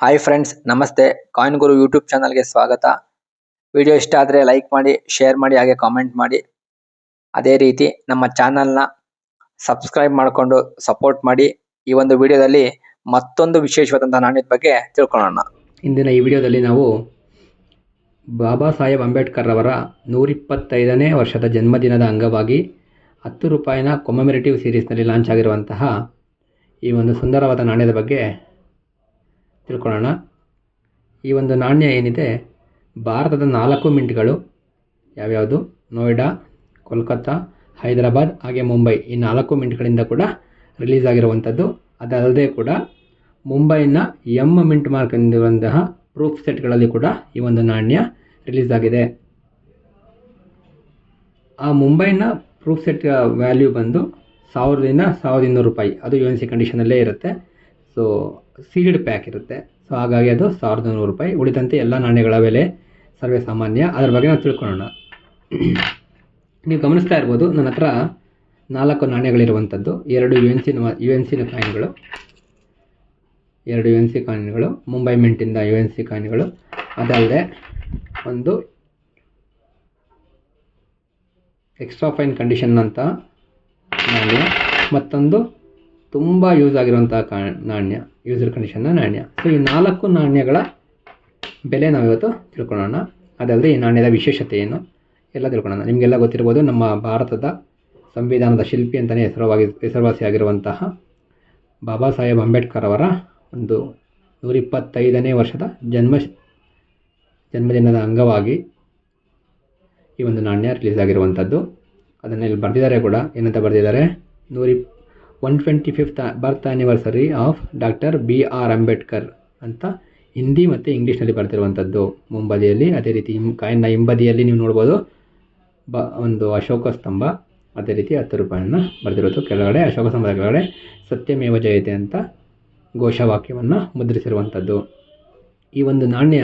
Hi friends ನಮಸ್ತೆ. Coin Guru YouTube ಚಾನಲ್ಗೆ ಸ್ವಾಗತ. ವಿಡಿಯೋ ಇಷ್ಟ ಆದರೆ ಲೈಕ್ ಮಾಡಿ ಶೇರ್ ಮಾಡಿ, ಹಾಗೆ ಕಾಮೆಂಟ್ ಮಾಡಿ. ಅದೇ ರೀತಿ ನಮ್ಮ ಚಾನಲ್ನ ಸಬ್ಸ್ಕ್ರೈಬ್ ಮಾಡಿಕೊಂಡು ಸಪೋರ್ಟ್ ಮಾಡಿ. ಈ ಒಂದು ವಿಡಿಯೋದಲ್ಲಿ ಮತ್ತೊಂದು ವಿಶೇಷವಾದಂಥ ನಾಣ್ಯದ ಬಗ್ಗೆ ತಿಳ್ಕೊಳ್ಳೋಣ. ಇಂದಿನ ಈ ವಿಡಿಯೋದಲ್ಲಿ ನಾವು ಬಾಬಾ ಸಾಹೇಬ್ ಅಂಬೇಡ್ಕರ್ ಅವರ ನೂರಿಪ್ಪತ್ತೈದನೇ ವರ್ಷದ ಜನ್ಮದಿನದ ಅಂಗವಾಗಿ ಹತ್ತು ರೂಪಾಯಿನ ಕೊಮಮೆರೇಟಿವ್ ಸೀರೀಸ್ನಲ್ಲಿ ಲಾಂಚ್ ಆಗಿರುವಂತಹ ಈ ಒಂದು ಸುಂದರವಾದ ನಾಣ್ಯದ ಬಗ್ಗೆ ತಿಳ್ಕೊಳ್ಳೋಣ. ಈ ಒಂದು ನಾಣ್ಯ ಏನಿದೆ? ಭಾರತದ ನಾಲ್ಕು ಮಿಂಟ್ಗಳು. ಯಾವ್ಯಾವುದು? ನೋಯ್ಡಾ, ಕೋಲ್ಕತ್ತಾ, ಹೈದರಾಬಾದ್, ಹಾಗೆ ಮುಂಬೈ. ಈ ನಾಲ್ಕು ಮಿಂಟ್ಗಳಿಂದ ಕೂಡ ರಿಲೀಸ್ ಆಗಿರುವಂಥದ್ದು. ಅದಲ್ಲದೆ ಕೂಡ ಮುಂಬೈನ ಎಂ ಮಿಂಟ್ ಮಾರ್ಕ್ ಎಂದಿರುವಂತಹ ಪ್ರೂಫ್ ಸೆಟ್ಗಳಲ್ಲಿ ಕೂಡ ಈ ಒಂದು ನಾಣ್ಯ ರಿಲೀಸ್ ಆಗಿದೆ. ಆ ಮುಂಬೈನ ಪ್ರೂಫ್ ಸೆಟ್ ವ್ಯಾಲ್ಯೂ ಬಂದು ಸಾವಿರದಿಂದ ಸಾವಿರದ ಇನ್ನೂರು ರೂಪಾಯಿ. ಅದು ಯು ಎನ್ ಸಿ ಕಂಡೀಷನಲ್ಲೇ ಇರುತ್ತೆ. ಸೊ ಸೀಲ್ಡ್ ಪ್ಯಾಕ್ ಇರುತ್ತೆ. ಸೊ ಹಾಗಾಗಿ ಅದು ಸಾವಿರದ ನೂರು ರೂಪಾಯಿ. ಉಳಿದಂತೆ ಎಲ್ಲ ನಾಣ್ಯಗಳ ಬೆಲೆ ಸರ್ವೇ ಸಾಮಾನ್ಯ. ಅದರ ಬಗ್ಗೆ ನಾವು ತಿಳ್ಕೊಳ್ಳೋಣ. ನೀವು ಗಮನಿಸ್ತಾ ಇರ್ಬೋದು, ನನ್ನ ಹತ್ರ ನಾಲ್ಕು ನಾಣ್ಯಗಳಿರುವಂಥದ್ದು. ಎರಡು ಯು ಎನ್ ಸಿನ ಯು ಎನ್ ಸಿನ ಕಾಯಿನ್ಗಳು. ಎರಡು ಯು ಎನ್ ಸಿ ಕಾಯಿನ್ಗಳು, ಮುಂಬೈ ಮಿಂಟಿಂದ ಯು ಎನ್ ಸಿ ಕಾಯಿನ್ಗಳು. ಅದಲ್ಲದೆ ಒಂದು ಎಕ್ಸ್ಟ್ರಾ ಫೈನ್ ಕಂಡೀಷನ್ ಅಂತ ನಾಣ್ಯ. ಮತ್ತೊಂದು ತುಂಬ ಯೂಸ್ ಆಗಿರುವಂಥ ಕಾ, ನಾಣ್ಯ ಯೂಸರ್ ಕಂಡೀಷನ್ನ ನಾಣ್ಯ. ಸೊ ಈ ನಾಲ್ಕು ನಾಣ್ಯಗಳ ಬೆಲೆ ನಾವಿವತ್ತು ತಿಳ್ಕೊಳ್ಳೋಣ. ಅದಲ್ಲದೆ ಈ ನಾಣ್ಯದ ವಿಶೇಷತೆ ಏನು? ಎಲ್ಲ ತಿಳ್ಕೊಳ್ಳೋಣ. ನಿಮಗೆಲ್ಲ ಗೊತ್ತಿರ್ಬೋದು, ನಮ್ಮ ಭಾರತದ ಸಂವಿಧಾನದ ಶಿಲ್ಪಿ ಅಂತಲೇ ಹೆಸರುವಾಗಿ, ಹೆಸರುವಾಸಿಯಾಗಿರುವಂತಹ ಬಾಬಾ ಸಾಹೇಬ್ ಅಂಬೇಡ್ಕರ್ ಅವರ ಒಂದು ನೂರಿಪ್ಪತ್ತೈದನೇ ವರ್ಷದ ಜನ್ಮ, ಜನ್ಮದಿನದ ಅಂಗವಾಗಿ ಈ ಒಂದು ನಾಣ್ಯ ರಿಲೀಸ್ ಆಗಿರುವಂಥದ್ದು. ಅದನ್ನು ಇಲ್ಲಿ ಬರೆದಿದ್ದಾರೆ ಕೂಡ. ಏನಂತ ಬರೆದಿದ್ದಾರೆ? ನೂರಿ one twenty fifth birth anniversary of doctor B R Ambedkar ಅಂತ ಹಿಂದಿ ಮತ್ತು ಇಂಗ್ಲೀಷ್ನಲ್ಲಿ ಬರ್ತಿರುವಂಥದ್ದು ಮುಂಬದಿಯಲ್ಲಿ, ಅದೇ ರೀತಿ ಹಿಂ, ಕಾಯಿನ ಹಿಂಬದಿಯಲ್ಲಿ ನೀವು ನೋಡ್ಬೋದು, ಬ, ಒಂದು ಅಶೋಕ ಸ್ತಂಭ, ಅದೇ ರೀತಿ ಹತ್ತು ರೂಪಾಯಿಯನ್ನು ಬರೆದಿರೋದು. ಕೆಳಗಡೆ, ಅಶೋಕ ಸ್ತಂಭದ ಕೆಳಗಡೆ ಸತ್ಯಮೇವ ಜಯತೆ ಅಂತ ಘೋಷವಾಕ್ಯವನ್ನು ಮುದ್ರಿಸಿರುವಂಥದ್ದು ಈ ಒಂದು ನಾಣ್ಯ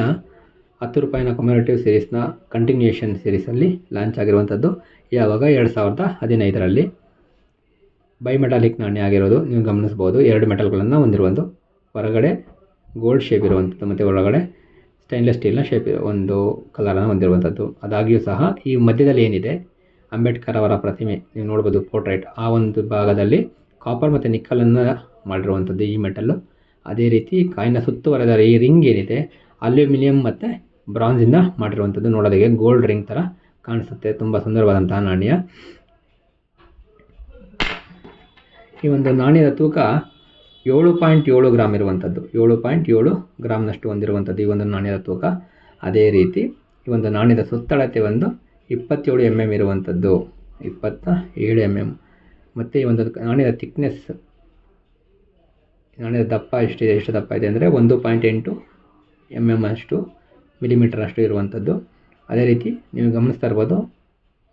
ಹತ್ತು ರೂಪಾಯಿನ ಕಮ್ಯುನಿಟಿವ್ ಸೀರೀಸ್ನ ಕಂಟಿನ್ಯೂಯೇಷನ್ ಸೀರೀಸಲ್ಲಿ ಲಾಂಚ್ ಆಗಿರುವಂಥದ್ದು ಯಾವಾಗ? ಎರಡು ಸಾವಿರದ ಹದಿನೈದರಲ್ಲಿ. ಬೈಮೆಟಾಲಿಕ್ ನಾಣ್ಯ ಆಗಿರೋದು, ನೀವು ಗಮನಿಸ್ಬೋದು ಎರಡು ಮೆಟಲ್ಗಳನ್ನು ಹೊಂದಿರುವಂಥ ಹೊರಗಡೆ ಗೋಲ್ಡ್ ಶೇಪ್ ಇರುವಂಥದ್ದು ಮತ್ತು ಒಳಗಡೆ ಸ್ಟೈನ್ಲೆಸ್ ಸ್ಟೀಲ್ನ ಶೇಪ್ ಒಂದು ಕಲರನ್ನು ಹೊಂದಿರುವಂಥದ್ದು ಅದಾಗಿಯೂ ಸಹ ಈ ಮಧ್ಯದಲ್ಲಿ ಏನಿದೆ, ಅಂಬೇಡ್ಕರ್ ಅವರ ಪ್ರತಿಮೆ, ನೀವು ನೋಡ್ಬೋದು ಪೋರ್ಟ್ರೇಟ್ ಆ ಒಂದು ಭಾಗದಲ್ಲಿ ಕಾಪರ್ ಮತ್ತು ನಿಕ್ಕಲನ್ನು ಮಾಡಿರುವಂಥದ್ದು ಈ ಮೆಟಲ್ಲು ಅದೇ ರೀತಿ ಕಾಯಿನ ಸುತ್ತುವರೆದ ಈ ರಿಂಗ್ ಏನಿದೆ, ಅಲ್ಯೂಮಿನಿಯಂ ಮತ್ತು ಬ್ರಾಂಜಿಂದ ಮಾಡಿರುವಂಥದ್ದು ನೋಡೋದಕ್ಕೆ ಗೋಲ್ಡ್ ರಿಂಗ್ ಥರ ಕಾಣಿಸುತ್ತೆ. ತುಂಬ ಸುಂದರವಾದಂತಹ ನಾಣ್ಯ. ಈ ಒಂದು ನಾಣ್ಯದ ತೂಕ ಏಳು ಪಾಯಿಂಟ್ ಏಳು ಗ್ರಾಮ್ ಇರುವಂಥದ್ದು. ಏಳು ಪಾಯಿಂಟ್ ಏಳು ಗ್ರಾಮ್ನಷ್ಟು ಹೊಂದಿರುವಂಥದ್ದು ಈ ಒಂದು ನಾಣ್ಯದ ತೂಕ. ಅದೇ ರೀತಿ ಈ ಒಂದು ನಾಣ್ಯದ ಸುತ್ತಳತೆ ಒಂದು ಇಪ್ಪತ್ತೇಳು ಎಂ ಎಂ ಇರುವಂಥದ್ದು. ಇಪ್ಪತ್ತ ಏಳು ಎಂ ಎಂ ಮತ್ತು ಈ ಒಂದು ನಾಣ್ಯದ ತಿಕ್ನೆಸ್ ನಾಣ್ಯದ ದಪ್ಪ ಎಷ್ಟಿದೆ ಎಷ್ಟು ದಪ್ಪ ಇದೆ ಅಂದರೆ ಒಂದು ಪಾಯಿಂಟ್ ಎಂಟು ಎಂ ಎಂ ಅಷ್ಟು ಮಿಲಿಮೀಟರ್ ಅಷ್ಟು ಇರುವಂಥದ್ದು. ಅದೇ ರೀತಿ ನೀವು ಗಮನಿಸ್ತಾ ಇರ್ಬೋದು,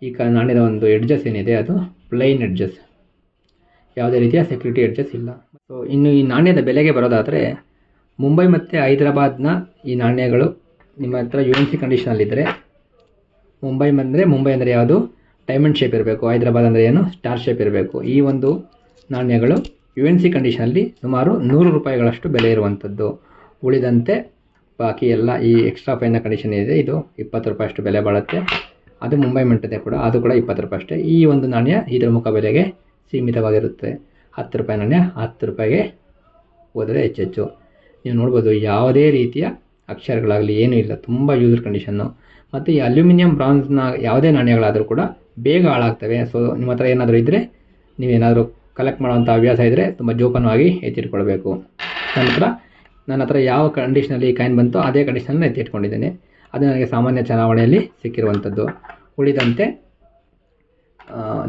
ಈ ಕ ನಾಣ್ಯದ ಒಂದು ಎಡ್ಜಸ್ ಏನಿದೆ, ಅದು ಪ್ಲೈನ್ ಎಡ್ಜಸ್ ಯಾವುದೇ ರೀತಿಯ ಸೆಕ್ಯೂರಿಟಿ ಎಡ್ಜಸ್ ಇಲ್ಲ. ಸೊ ಇನ್ನು ಈ ನಾಣ್ಯದ ಬೆಲೆಗೆ ಬರೋದಾದರೆ, ಮುಂಬೈ ಮತ್ತು ಹೈದರಾಬಾದ್ನ ಈ ನಾಣ್ಯಗಳು ನಿಮ್ಮ ಹತ್ರ ಯು ಎನ್ ಸಿ ಕಂಡೀಷನಲ್ಲಿದ್ದರೆ ಮುಂಬೈ ಅಂದರೆ ಮುಂಬೈ ಅಂದರೆ ಯಾವುದು? ಡೈಮಂಡ್ ಶೇಪ್ ಇರಬೇಕು. ಹೈದರಾಬಾದ್ ಅಂದರೆ ಏನು? ಸ್ಟಾರ್ ಶೇಪ್ ಇರಬೇಕು. ಈ ಒಂದು ನಾಣ್ಯಗಳು ಯು ಎನ್ ಸಿ ಕಂಡೀಷನಲ್ಲಿ ಸುಮಾರು ನೂರು ರೂಪಾಯಿಗಳಷ್ಟು ಬೆಲೆ ಇರುವಂಥದ್ದು ಉಳಿದಂತೆ ಬಾಕಿ ಎಲ್ಲ ಈ ಎಕ್ಸ್ಟ್ರಾ ಫೈನ ಕಂಡೀಷನ್ ಇದೆ. ಇದು ಇಪ್ಪತ್ತು ರೂಪಾಯಿ ಅಷ್ಟು ಬೆಲೆ ಬಾಳುತ್ತೆ. ಅದು ಮುಂಬೈ ಮಂಟದೆ ಕೂಡ. ಅದು ಕೂಡ ಇಪ್ಪತ್ತು ರೂಪಾಯಿ ಅಷ್ಟೇ ಈ ಒಂದು ನಾಣ್ಯ ಇದರ ಮುಖ ಬೆಲೆಗೆ ಸೀಮಿತವಾಗಿರುತ್ತೆ. ಹತ್ತು ರೂಪಾಯಿ ನಾಣ್ಯ ಹತ್ತು ರೂಪಾಯಿಗೆ ಹೋದರೆ ಹೆಚ್ಚೆಚ್ಚು ನೀವು ನೋಡ್ಬೋದು ಯಾವುದೇ ರೀತಿಯ ಅಕ್ಷರಗಳಾಗಲಿ ಏನೂ ಇಲ್ಲ, ತುಂಬ ಯೂಸರ್ ಕಂಡೀಷನ್ನು ಮತ್ತು ಈ ಅಲ್ಯೂಮಿನಿಯಂ ಬ್ರಾನ್ಸ್ನ ಯಾವುದೇ ನಾಣ್ಯಗಳಾದರೂ ಕೂಡ ಬೇಗ ಹಾಳಾಗ್ತವೆ. ಸೊ ನಿಮ್ಮ ಹತ್ರ ಏನಾದರೂ ಇದ್ದರೆ ನೀವೇನಾದರೂ ಕಲೆಕ್ಟ್ ಮಾಡುವಂಥ ಹವ್ಯಾಸ ಇದ್ದರೆ ತುಂಬ ಜೋಪಾನವಾಗಿ ಎತ್ತಿಟ್ಕೊಳ್ಬೇಕು. ನಂತರ ನನ್ನ ಹತ್ರ ಯಾವ ಕಂಡೀಷನಲ್ಲಿ ಕಾಯಿನ್ ಬಂತೋ ಅದೇ ಕಂಡೀಷನಲ್ಲಿ ಎತ್ತಿಟ್ಕೊಂಡಿದ್ದೇನೆ. ಅದು ನನಗೆ ಸಾಮಾನ್ಯ ಚಲಾವಣೆಯಲ್ಲಿ ಸಿಕ್ಕಿರುವಂಥದ್ದು. ಉಳಿದಂತೆ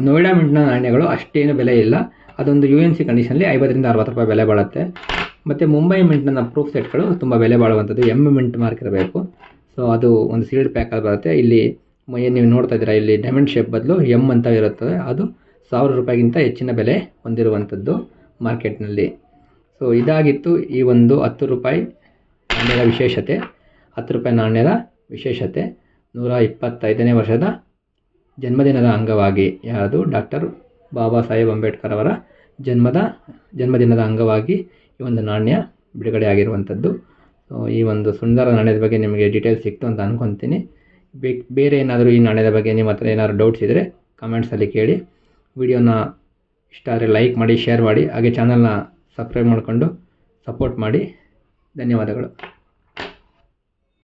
ನೋಯ್ಡಾ ಮಿಂಟ್ನ ನಾಣ್ಯಗಳು ಅಷ್ಟೇನು ಬೆಲೆ ಇಲ್ಲ. ಅದೊಂದು ಯು ಎನ್ ಸಿ ಕಂಡೀಷನಲ್ಲಿ ಐವತ್ತರಿಂದ ಅರವತ್ತು ರೂಪಾಯಿ ಬೆಲೆ ಬಾಳುತ್ತೆ. ಮತ್ತು ಮುಂಬೈ ಮಿಂಟ್ನ ಪ್ರೂಫ್ ಸೆಟ್ಗಳು ತುಂಬ ಬೆಲೆ ಬಾಳುವಂಥದ್ದು. ಎಂ ಮಿಂಟ್ ಮಾರ್ಕ್ ಇರಬೇಕು. ಸೊ ಅದು ಒಂದು ಸೀಲ್ಡ್ ಪ್ಯಾಕಲ್ಲಿ ಬರುತ್ತೆ. ಇಲ್ಲಿ ನೀವು ನೋಡ್ತಾ ಇದ್ದೀರಾ, ಇಲ್ಲಿ ಡೈಮಂಡ್ ಶೇಪ್ ಬದಲು ಎಂ ಅಂತ ಇರುತ್ತದೆ. ಅದು ಸಾವಿರ ರೂಪಾಯಿಗಿಂತ ಹೆಚ್ಚಿನ ಬೆಲೆ ಹೊಂದಿರುವಂಥದ್ದು ಮಾರ್ಕೆಟ್ನಲ್ಲಿ ಸೊ ಇದಾಗಿತ್ತು ಈ ಒಂದು ಹತ್ತು ರೂಪಾಯಿ ನಾಣ್ಯದ ವಿಶೇಷತೆ. ಹತ್ತು ರೂಪಾಯಿ ನಾಣ್ಯದ ವಿಶೇಷತೆ. ನೂರ ಇಪ್ಪತ್ತೈದನೇ ವರ್ಷದ ಜನ್ಮದಿನದ ಅಂಗವಾಗಿ ಯಾವುದು ಡಾಕ್ಟರ್ ಬಾಬಾ ಸಾಹೇಬ್ ಅಂಬೇಡ್ಕರ್ ಅವರ ಜನ್ಮದ ಜನ್ಮದಿನದ ಅಂಗವಾಗಿ ಈ ಒಂದು ನಾಣ್ಯ ಬಿಡುಗಡೆ ಆಗಿರುವಂಥದ್ದು. ಈ ಒಂದು ಸುಂದರ ನಾಣ್ಯದ ಬಗ್ಗೆ ನಿಮಗೆ ಡೀಟೇಲ್ಸ್ ಸಿಕ್ತು ಅಂತ ಅಂದ್ಕೊತೀನಿ ಬೇರೆ ಏನಾದರೂ ಈ ನಾಣ್ಯದ ಬಗ್ಗೆ ನಿಮ್ಮ ಹತ್ರ ಏನಾದರೂ ಡೌಟ್ಸ್ ಇದ್ದರೆ ಕಮೆಂಟ್ಸಲ್ಲಿ ಕೇಳಿ. ವಿಡಿಯೋನ ಇಷ್ಟ ಆದರೆ ಲೈಕ್ ಮಾಡಿ ಶೇರ್ ಮಾಡಿ, ಹಾಗೆ ಚಾನಲ್ನ ಸಬ್ಸ್ಕ್ರೈಬ್ ಮಾಡಿಕೊಂಡು ಸಪೋರ್ಟ್ ಮಾಡಿ. ಧನ್ಯವಾದಗಳು.